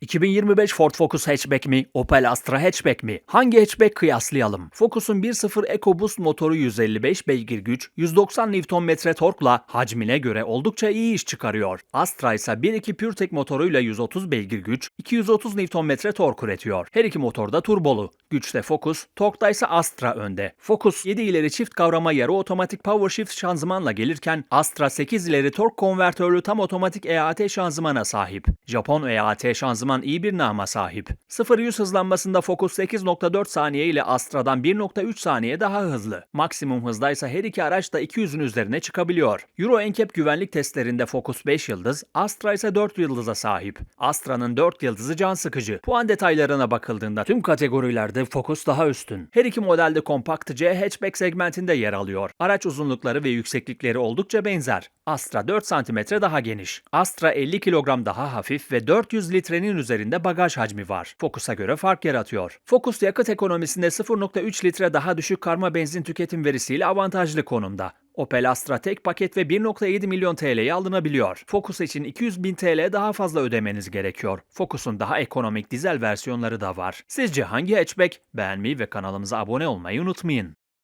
2025 Ford Focus hatchback mi, Opel Astra hatchback mi? Hangi hatchback kıyaslayalım? Focus'un 1.0 EcoBoost motoru 155 beygir güç, 190 Nm torkla hacmine göre oldukça iyi iş çıkarıyor. Astra ise 1.2 PureTech motoruyla 130 beygir güç, 230 Nm tork üretiyor. Her iki motor da turbolu. Güçte Focus, torkta ise Astra önde. Focus 7 ileri çift kavrama yarı otomatik power shift şanzımanla gelirken Astra 8 ileri tork konvertörlü tam otomatik EAT şanzımana sahip. Japon EAT şanzıman iyi bir nama sahip. 0-100 hızlanmasında Focus 8.4 saniye ile Astra'dan 1.3 saniye daha hızlı. Maksimum hızda ise her iki araç da 200'ün üzerine çıkabiliyor. Euro NCAP güvenlik testlerinde Focus 5 yıldız, Astra ise 4 yıldıza sahip. Astra'nın 4 yıldızı can sıkıcı. Puan detaylarına bakıldığında tüm kategorilerde Focus daha üstün. Her iki modelde kompakt C hatchback segmentinde yer alıyor. Araç uzunlukları ve yükseklikleri oldukça benzer. Astra 4 cm daha geniş. Astra 50 kilogram daha hafif ve 400 litrenin üzerinde bagaj hacmi var. Focus'a göre fark yaratıyor. Focus yakıt ekonomisinde 0.3 litre daha düşük karma benzin tüketim verisiyle avantajlı konumda. Opel Astra tek paket ve 1.7 milyon TL'ye alınabiliyor. Focus için 200 bin TL daha fazla ödemeniz gerekiyor. Focus'un daha ekonomik dizel versiyonları da var. Sizce hangi hatchback? Beğenmeyi ve kanalımıza abone olmayı unutmayın.